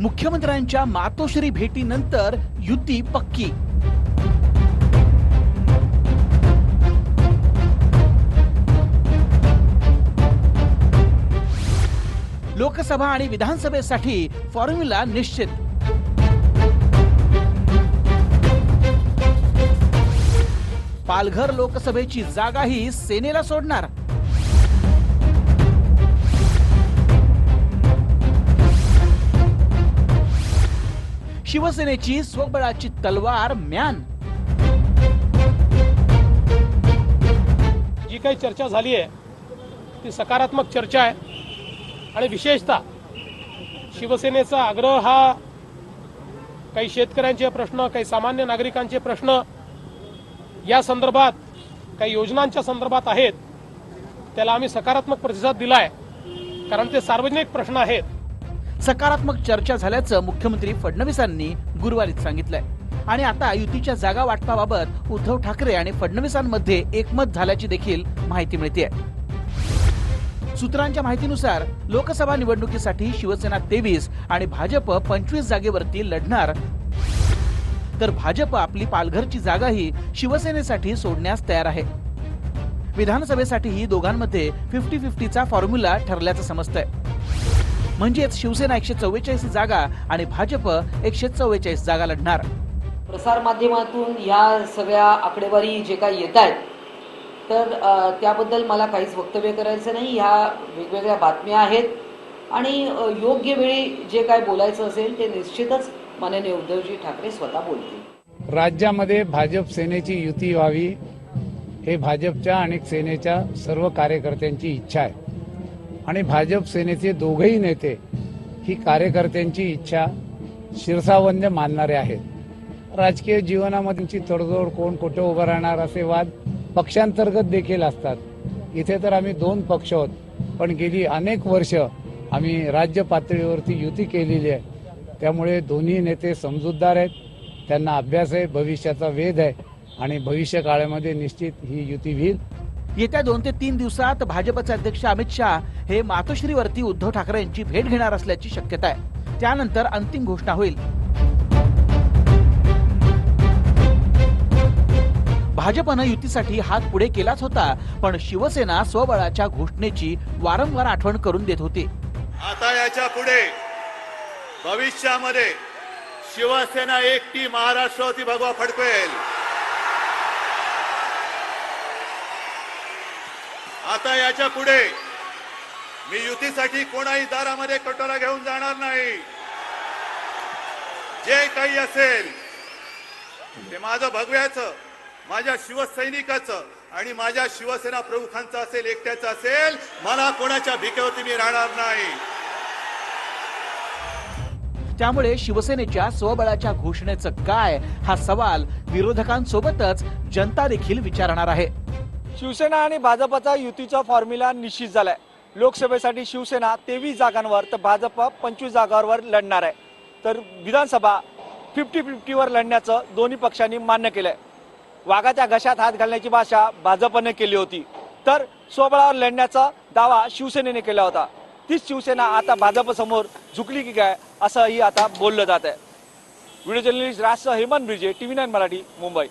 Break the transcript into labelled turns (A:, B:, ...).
A: मुख्यमंत्र्यांच्या मातोश्री भेटीनंतर युती पक्की. लोकसभा आणि विधानसभेसाठी फॉर्म्युला निश्चित. पालघर लोकसभेची जागाही सेनेला सोडणार. शिवसेनेची स्वबळाची तलवार म्यान.
B: जी काही चर्चा झाली आहे ती सकारात्मक चर्चा आहे. आणि विशेषतः शिवसेनेचा आग्रह हा काही शेतकऱ्यांचे प्रश्न काही सामान्य नागरिकांचे प्रश्न या संदर्भात काही योजनांच्या संदर्भात आहेत. त्याला आम्ही सकारात्मक प्रतिसाद दिला आहे कारण ते सार्वजनिक प्रश्न आहेत.
A: सकारात्मक चर्चा झाल्याचं मुख्यमंत्री फडणवीसांनी गुरुवारीच सांगितलंय. आणि आता युतीच्या जागा वाटपाबाबत उद्धव ठाकरे आणि फडणवीसांमध्ये एकमत झाल्याची देखील माहिती मिळते सूत्रांच्या माहितीनुसार लोकसभा निवडणुकीसाठी शिवसेना तेवीस आणि भाजप पंचवीस जागेवरती लढणार. तर भाजप आपली पालघरची जागाही शिवसेनेसाठी सोडण्यास तयार आहे. विधानसभेसाठीही दोघांमध्ये फिफ्टी फिफ्टीचा फॉर्म्युला ठरल्याचं समजतंय. म्हणजेच शिवसेना एकशे चव्वेचाळीस जागा आणि भाजप एकशे चव्वेचाळीस जागा लढणार.
C: प्रसार माध्यमातून या सगळ्या आकडेवारी जे काही येत आहेत तर त्याबद्दल मला काहीच वक्तव्य करायचं नाही. ह्या वेगवेगळ्या बातम्या आहेत आणि योग्य वेळी जे काय बोलायचं असेल ते निश्चितच माननीय उद्धवजी ठाकरे स्वतः बोलतील.
D: राज्यामध्ये भाजप सेनेची युती व्हावी हे भाजपच्या आणि सेनेच्या सर्व कार्यकर्त्यांची इच्छा आहे. आणि भाजप सेनेचे दोघेही नेते ही कार्यकर्त्यांची इच्छा शिरसावंद्य मानणारे आहेत. राजकीय जीवनामध्ये तडजोड कोण कुठे उभं राहणार असे वाद पक्षांतर्गत देखील असतात. इथे तर आम्ही दोन पक्ष आहोत पण गेली अनेक वर्ष आम्ही राज्य पातळीवरती युती केलेली आहे. त्यामुळे दोन्ही नेते समजूतदार आहेत त्यांना अभ्यास आहे भविष्याचा वेध आहे आणि भविष्य काळामध्ये निश्चित ही युती होईल.
A: येत्या दोन ते तीन दिवसात भाजपचे अध्यक्ष अमित शहा हे मातोश्रीवरती उद्धव ठाकरे यांची भेट घेणार असल्याची शक्यता आहे. त्यानंतर अंतिम घोषणा होईल. भाजपनं युतीसाठी हात पुढे केलाच होता पण शिवसेना स्वबळाच्या घोषणेची वारंवार आठवण करून देत होती.
E: आता याच्यापुढे भविष्यामध्ये शिवसेना एकटी महाराष्ट्रावरती भगवा फडकवेल. आता याच्यापुढे मी युतीसाठी कोणाही दारामध्ये कटोरा घेऊन जाणार नाही. जे काही असेल ते माझं भगव्याचं माझ्या शिवसैनिकाचं आणि माझ्या शिवसेना प्रमुखांचं असेल एकट्याचं असेल मला कोणाच्या भिकेवरती मी राहणार नाही.
A: त्यामुळे शिवसेनेच्या स्वबळाच्या घोषणेचं काय? हा सवाल विरोधकांसोबतच जनता देखील विचारणार आहे.
F: शिवसेना आणि भाजपचा युतीचा फॉर्म्युला निश्चित झालाय. लोकसभेसाठी शिवसेना तेवीस जागांवर तर भाजप पंचवीस जागांवर लढणार आहे. तर विधानसभा फिफ्टी फिफ्टीवर लढण्याचं दोन्ही पक्षांनी मान्य केलंय. वाघाच्या घशात हात घालण्याची भाषा भाजपने केली होती. तर स्वबळावर लढण्याचा दावा शिवसेनेने केला होता. तीच शिवसेना आता भाजपसमोर झुकली की काय असंही आता बोललं जात आहे व्हिडिओ जर्नलिस्ट राष्ट्र हेमंत ब्रिजे टीव्ही नाईन मराठी मुंबई.